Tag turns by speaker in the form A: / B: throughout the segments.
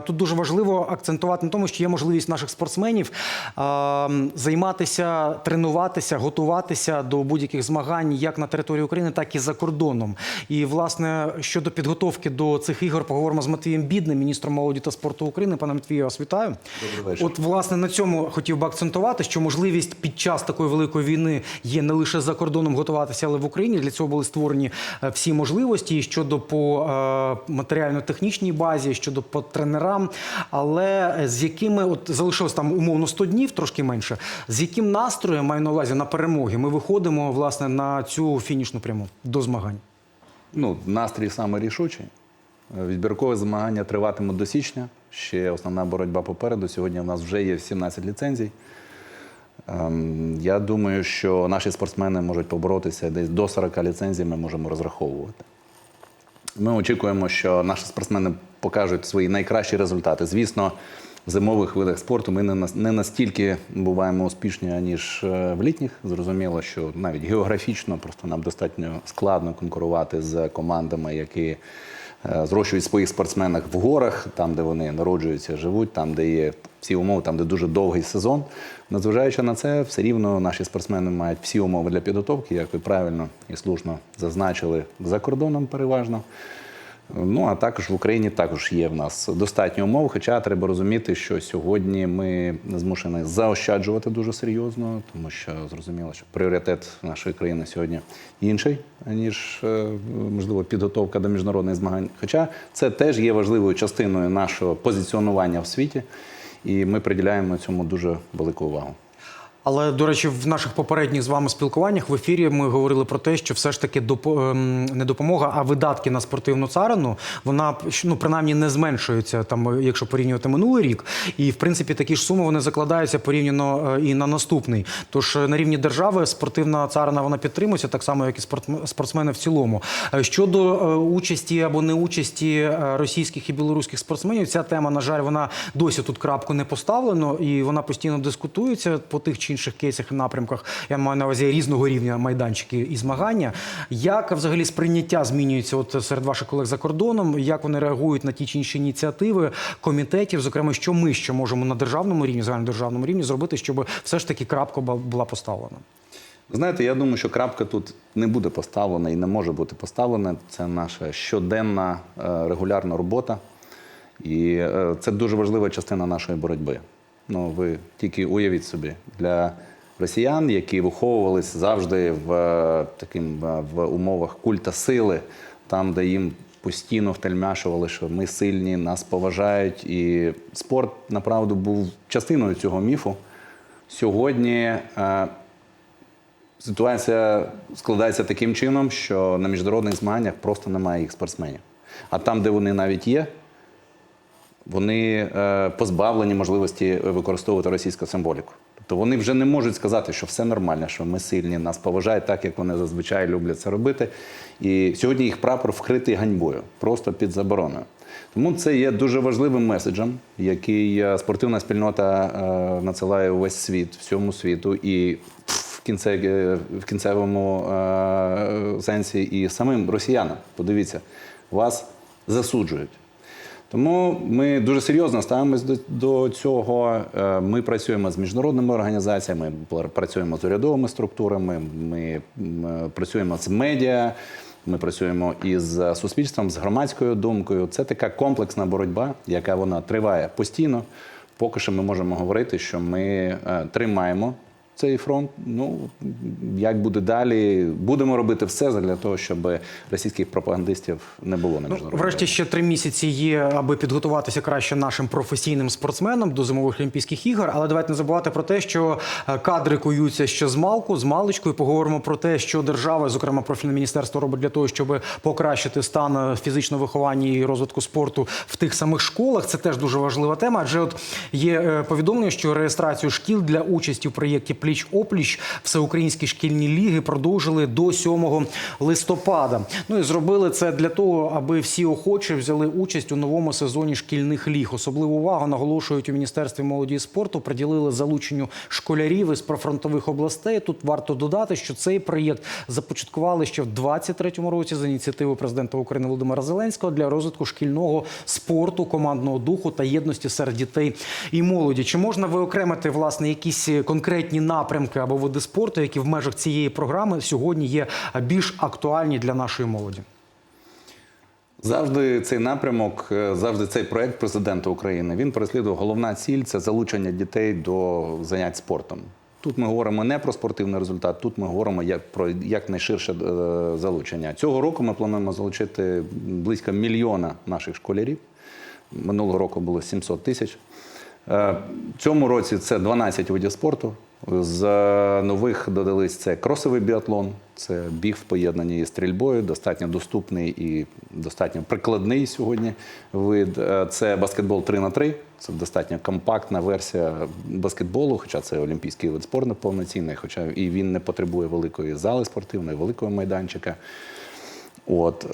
A: Тут дуже важливо акцентувати на тому, що є можливість наших спортсменів а, займатися, тренуватися, готуватися до будь-яких змагань як на території України, так і за кордоном. І власне щодо підготовки до цих ігор поговоримо з Матвієм Бідним, міністром молоді та спорту України. Пане Матвію, вас вітаю.
B: Добрий вечір.
A: От власне на цьому хотів би акцентувати, що можливість під час такої великої війни є не лише за кордоном готуватися, але в Україні. Для цього були створені е, всі можливості і щодо по е, матеріально-технічній базі, щодо по тренерам. Але з якими от залишилось там умовно 100 днів, трошки менше. З яким настроєм маю на увазі на перемоги? Ми виходимо власне на цю фінішну пряму до змагань.
B: Ну, настрій саме рішучий. Е, Відбіркові змагання триватимуть до січня. Ще основна боротьба попереду. Сьогодні в нас вже є 17 ліцензій. Ем, Я думаю, що наші спортсмени можуть поборотися десь до 40 ліцензій ми можемо розраховувати. Ми очікуємо, що наші спортсмени покажуть свої найкращі результати. Звісно, в зимових видах спорту ми не настільки буваємо успішні, ніж е, в літніх. Зрозуміло, що навіть географічно просто нам достатньо складно конкурувати з командами, які е, зрощують своїх спортсменів в горах, там, де вони народжуються, живуть, там, де є всі умови, там, де дуже довгий сезон. Незважаючи на це, все рівно наші спортсмени мають всі умови для підготовки, як ви правильно і слушно зазначили, за кордоном переважно. Ну а також в Україні також є в нас достатньо умов. Хоча треба розуміти, що сьогодні ми змушені заощаджувати дуже серйозно, тому що зрозуміло, що пріоритет нашої країни сьогодні інший, ніж е, можливо підготовка до міжнародних змагань. Хоча це теж є важливою частиною нашого позиціонування в світі, і ми приділяємо цьому дуже велику увагу.
A: Але до речі, в наших попередніх з вами спілкуваннях в ефірі ми говорили про те, що все ж таки допо- ем, не допомога, а видатки на спортивну царину вона ну принаймні не зменшується там, якщо порівнювати минулий рік. І в принципі такі ж суми вони закладаються порівняно е, і на наступний. Тож е, на рівні держави спортивна царина вона підтримується так само, як і спортм- спортсмени в цілому. Е, Щодо е, участі або неучасті е, російських і білоруських спортсменів, ця тема, на жаль, вона досі тут крапку не поставлено, і вона постійно дискутується по тих чи інших кейсах і напрямках. Я маю на увазі різного рівня майданчики і змагання. Як взагалі сприйняття змінюється от серед ваших колег за кордоном? Як вони реагують на ті чи інші ініціативи комітетів? Зокрема, що ми ще можемо на державному рівні, загальнодержавному рівні зробити, щоб все ж таки крапка була поставлена?
B: Знаєте, я думаю, що крапка тут не буде поставлена і не може бути поставлена. Це наша щоденна е, регулярна робота. І е, це дуже важлива частина нашої боротьби. Ну, ви тільки уявіть собі, для росіян, які виховувалися завжди в, е, таким, е, в умовах культа сили, там, де їм постійно втельмяшували, що ми сильні, нас поважають. І спорт, направду, був частиною цього міфу. Сьогодні е, ситуація складається таким чином, що на міжнародних змаганнях просто немає їх спортсменів. А там, де вони навіть є, вони е, позбавлені можливості використовувати російську символіку. Тобто вони вже не можуть сказати, що все нормально, що ми сильні, нас поважають так, як вони зазвичай люблять це робити. І сьогодні їх прапор вкритий ганьбою, просто під забороною. Тому це є дуже важливим меседжем, який е, спортивна спільнота е, надсилає у весь світ, всьому світу, і в кінце, е, в кінцевому сенсі і самим росіянам. Подивіться, вас засуджують. Тому ми дуже серйозно ставимось до, до цього. Е, Ми працюємо з міжнародними організаціями, пр- працюємо з урядовими структурами, ми е, працюємо з медіа, ми працюємо із суспільством, з громадською думкою. Це така комплексна боротьба, яка вона триває постійно. Поки що ми можемо говорити, що ми е, тримаємо цей фронт. Ну як буде далі, будемо робити все для того, щоб російських пропагандистів не було на
A: Ну, врешті ще три місяці є, аби підготуватися краще нашим професійним спортсменам до зимових Олімпійських ігор. Але давайте не забувати про те, що е, кадри куються ще з малку, з маличкою. Поговоримо про те, що держава, зокрема профільне міністерство, робить для того, щоб покращити стан е, фізичного виховання і розвитку спорту в тих самих школах. Це теж дуже важлива тема. Адже от є е, повідомлення, що реєстрацію шкіл для участі в проєкті пліч опліч всеукраїнські шкільні ліги продовжили до 7 листопада. Ну і зробили це для того, аби всі охочі взяли участь у новому сезоні шкільних ліг. Особливу увагу наголошують у міністерстві молоді і спорту. Приділили залученню школярів із прифронтових областей. Тут варто додати, що цей проєкт започаткували ще в 23-му році за ініціативи президента України Володимира Зеленського для розвитку шкільного спорту, командного духу та єдності серед дітей і молоді. Чи можна виокремити власне якісь конкретні напрямки або види спорту, які в межах цієї програми сьогодні є більш актуальні для нашої молоді?
B: Завжди цей напрямок, е, завжди цей проект президента України. Він переслідував головна ціль це залучення дітей до занять спортом. Тут ми говоримо не про спортивний результат, тут ми говоримо як про якнайширше е, залучення. Цього року ми плануємо залучити близько мільйона наших школярів. Минулого року було 700 тисяч. Е, цьому році це 12 видів спорту. З нових додались це кросовий біатлон, це біг в поєднанні із стрільбою, достатньо доступний і достатньо прикладний сьогодні вид. Е, Це баскетбол 3 на 3 це достатньо компактна версія баскетболу, хоча це олімпійський вид спорту повноцінний, хоча і він не потребує великої зали спортивної, великого майданчика. От. Е,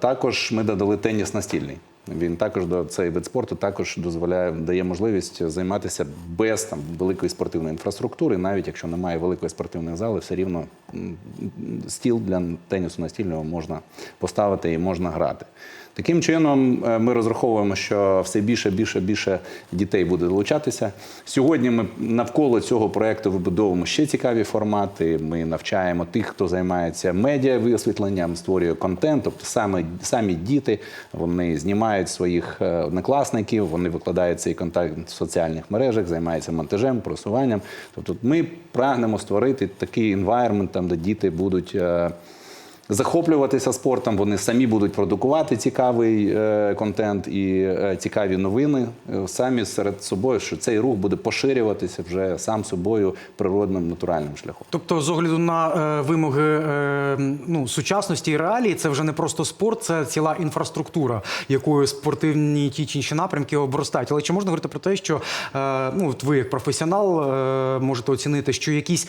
B: також ми додали теніс настільний. Він також до цей вид спорту також дозволяє, дає можливість займатися без там великої спортивної інфраструктури, навіть якщо немає великої спортивної зали, все рівно стіл для тенісу настільного можна поставити і можна грати. Таким чином, е, ми розраховуємо, що все більше, більше, більше дітей буде долучатися. Сьогодні ми навколо цього проекту вибудовуємо ще цікаві формати. Ми навчаємо тих, хто займається медіа висвітленням, створює контент. Тобто саме самі діти вони знімають своїх е, однокласників, вони викладають цей контент в соціальних мережах, займаються монтажем, просуванням. Тобто, ми прагнемо створити такий інвайрмент, там де діти будуть. Захоплюватися спортом, вони самі будуть продукувати цікавий е, контент і е, цікаві новини е, самі серед собою, що цей рух буде поширюватися вже сам собою природним натуральним шляхом.
A: Тобто, з огляду на вимоги ну, сучасності і реалії, це вже не просто спорт, це ціла інфраструктура, якою спортивні ті чи інші напрямки обростають. Але чи можна говорити про те, що ну, ви як професіонал можете оцінити, що якийсь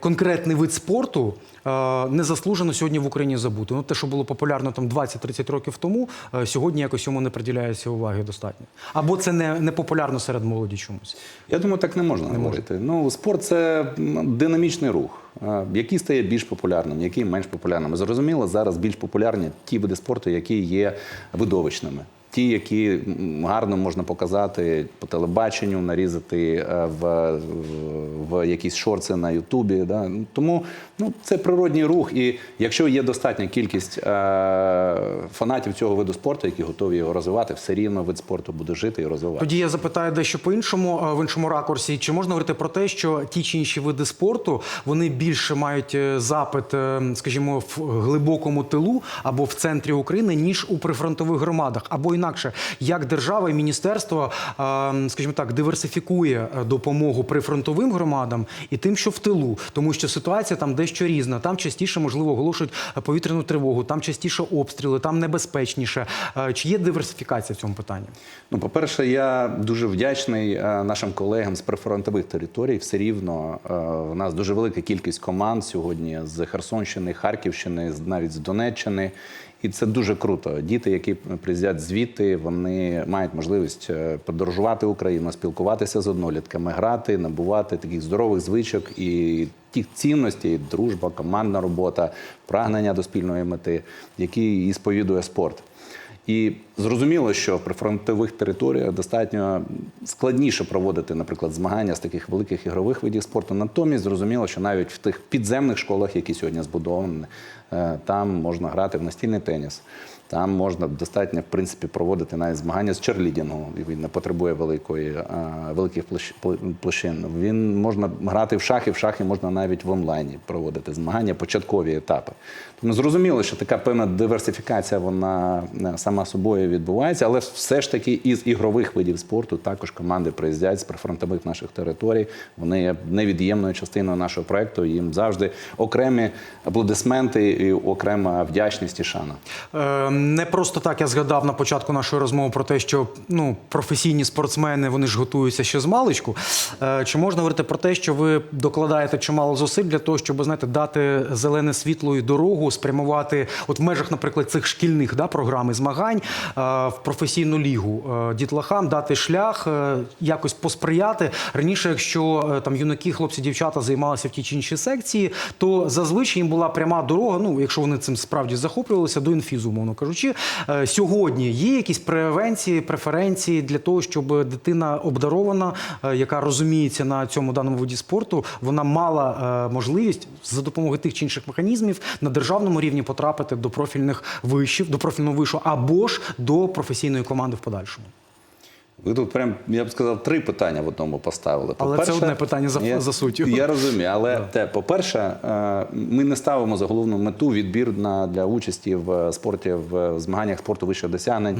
A: конкретний вид спорту е, незаслужено сьогодні в забути? Ну, те, що було популярно там 20-30 років тому, е, сьогодні якось йому не приділяється уваги достатньо. Або це не, не популярно серед молоді чомусь.
B: Я думаю, так не можна не говорити. Ну, спорт це динамічний рух, е, який стає більш популярним, який менш популярним. Зрозуміло, зараз більш популярні ті види спорту, які є видовищними. Ті, які гарно можна показати по телебаченню, нарізати е, в, в якісь шорти на Ютубі. Да? Тому ну, це природній рух. І якщо є достатня кількість е, фанатів цього виду спорту, які готові його розвивати, все рівно вид спорту буде жити і розвиватися.
A: Тоді я запитаю дещо по-іншому, е, в іншому ракурсі. Чи можна говорити про те, що ті чи інші види спорту вони більше мають е, запит, скажімо, в глибокому тилу або в центрі України, ніж у прифронтових громадах? Або інакше, як держава і міністерство, скажімо так, диверсифікує е, допомогу прифронтовим громадам і тим, що в тилу, тому що ситуація там дещо різна. Там частіше можливо оголошують е, повітряну тривогу, там частіше обстріли, там небезпечніше. Е, Чи є диверсифікація в цьому питанні?
B: Ну, по-перше, я дуже вдячний нашим колегам з прифронтових територій. Все рівно у нас дуже велика кількість команд сьогодні з Херсонщини, Харківщини, навіть з Донеччини. І це дуже круто. Діти, які приїздять звідти, вони мають можливість е, подорожувати Україну, спілкуватися з однолітками, грати, набувати таких здорових звичок і тих цінностей, дружба, командна робота, прагнення до спільної мети, які і сповідує спорт. І зрозуміло, що при фронтових територіях достатньо складніше проводити, наприклад, змагання з таких великих ігрових видів спорту. Натомість зрозуміло, що навіть в тих підземних школах, які сьогодні збудовані, е, там можна грати в настільний теніс. Там можна достатньо, в принципі, проводити навіть змагання з черлідінгу. Він не потребує великої, е, великих площ- площин. Він можна грати в шахи, в шахи можна навіть в онлайні проводити змагання, початкові етапи. Тому зрозуміло, що така певна диверсифікація вона е, сама собою відбувається, але все ж таки із ігрових видів спорту також команди приїздять з прифронтових наших територій. Вони є невід'ємною частиною нашого проекту. Їм завжди окремі аплодисменти і окрема вдячність і шана.
A: Не просто так я згадав на початку нашої розмови про те, що ну, професійні спортсмени вони ж готуються ще з маличку. Е, Чи можна говорити про те, що ви докладаєте чимало зусиль для того, щоб знаєте, дати зелене світло і дорогу, спрямувати от в межах, наприклад, цих шкільних да, програм і змагань е, в професійну лігу е, дітлахам, дати шлях, якось посприяти раніше, якщо там юнаки, хлопці, дівчата займалися в тій чи іншій секції, то зазвичай їм була пряма дорога. Ну, якщо вони цим справді захоплювалися, до інфізу, умовно кажучи. Е, Сьогодні є якісь превенції, преференції для того, щоб дитина обдарована, е, яка розуміється на цьому даному виді спорту, вона мала е, можливість за допомогою тих чи інших механізмів на державному рівні потрапити до профільних вишів, до профільного вишу або ж до професійної команди в подальшому.
B: Ви тут прям, я б сказав, три питання в одному поставили.
A: Але це одне питання за-
B: я,
A: за суттю.
B: Я розумію, але те, по-перше, е, ми не ставимо за головну мету відбір на, для участі в спорті, в змаганнях спорту вищих досягнень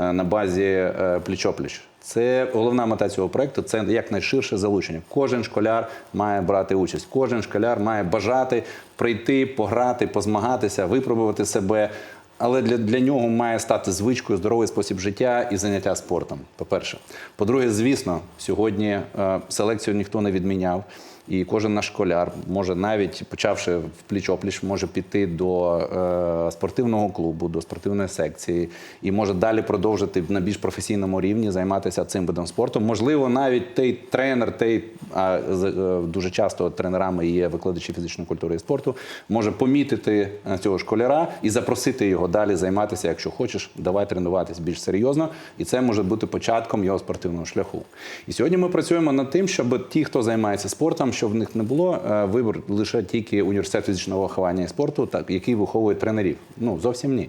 B: е, на базі е, пліч-опліч. Це головна мета цього проекту це якнайширше залучення. Кожен школяр має брати участь, кожен школяр має бажати прийти, пограти, позмагатися, випробувати себе. Але для, для нього має стати звичкою здоровий спосіб життя і заняття спортом. По-перше, по-друге, звісно, сьогодні е, селекцію ніхто не відміняв. І кожен наш школяр може навіть почавши в пліч-опліч, може піти до е, спортивного клубу, до спортивної секції і може далі продовжити на більш професійному рівні займатися цим видом спорту. Можливо, навіть той тренер, той а е, дуже часто тренерами є викладачі фізичної культури і спорту, може помітити е, цього школяра і запросити його далі займатися, якщо хочеш, давай тренуватись більш серйозно, і це може бути початком його спортивного шляху. І сьогодні ми працюємо над тим, щоб ті, хто займається спортом, щоб в них не було е, вибір лише тільки університет фізичного виховання і спорту, так який виховує тренерів. Ну зовсім ні.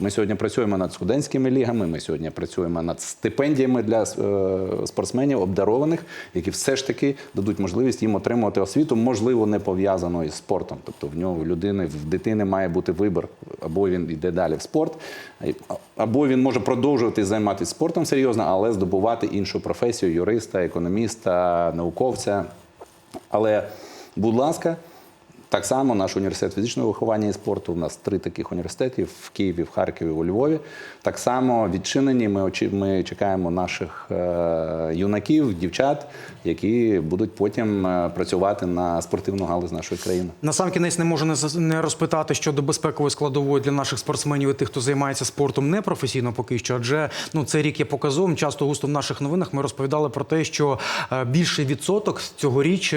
B: Ми сьогодні працюємо над студентськими лігами. Ми сьогодні працюємо над стипендіями для е, спортсменів, обдарованих, які все ж таки дадуть можливість їм отримувати освіту, можливо, не пов'язану із спортом. Тобто в нього в людини, в дитини має бути вибір, або він йде далі в спорт, або він може продовжувати займатися спортом серйозно, але здобувати іншу професію юриста, економіста, науковця. Але, будь ласка, так само наш університет фізичного виховання і спорту. У нас три таких університети в Києві, в Харкові, у Львові. Так само відчинені. Ми очі- ми чекаємо наших е, юнаків, дівчат, які будуть потім е, працювати на спортивну галузь нашої країни.
A: На сам кінець не можу не, розпитати щодо безпекової складової для наших спортсменів і тих, хто займається спортом непрофесійно поки що. Адже ну цей рік є показовим. Часто густо в наших новинах ми розповідали про те, що е, більший відсоток цьогоріч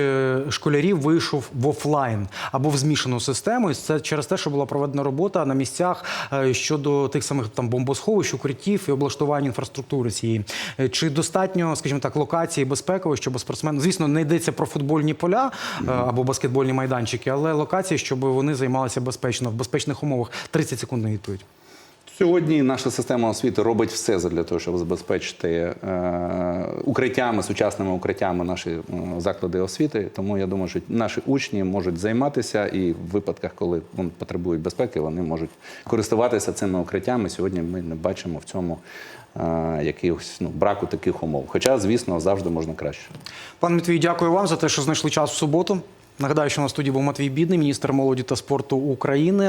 A: школярів вийшов в офлайн або в змішану систему. І це через те, що була проведена робота на місцях е, щодо тих самих там бомбосховищ, укриттів і облаштування інфраструктури цієї. Е, Чи достатньо, скажімо так, локації безпекової, щоб спортсмен, звісно, не йдеться про футбольні поля е, або баскетбольні майданчики, але локації, щоб вони займалися безпечно в безпечних умовах. 30 секунд на відповідь.
B: Сьогодні наша система освіти робить все для того, щоб забезпечити е, укриттями, сучасними укриттями наші е, заклади освіти. Тому я думаю, що наші учні можуть займатися і в випадках, коли вони потребують безпеки, вони можуть користуватися цими укриттями. Сьогодні ми не бачимо в цьому е, якихось ну, браку таких умов. Хоча, звісно, завжди можна краще.
A: Пан Матвій, дякую вам за те, що знайшли час в суботу. Нагадаю, що на студії був Матвій Бідний, міністр молоді та спорту України.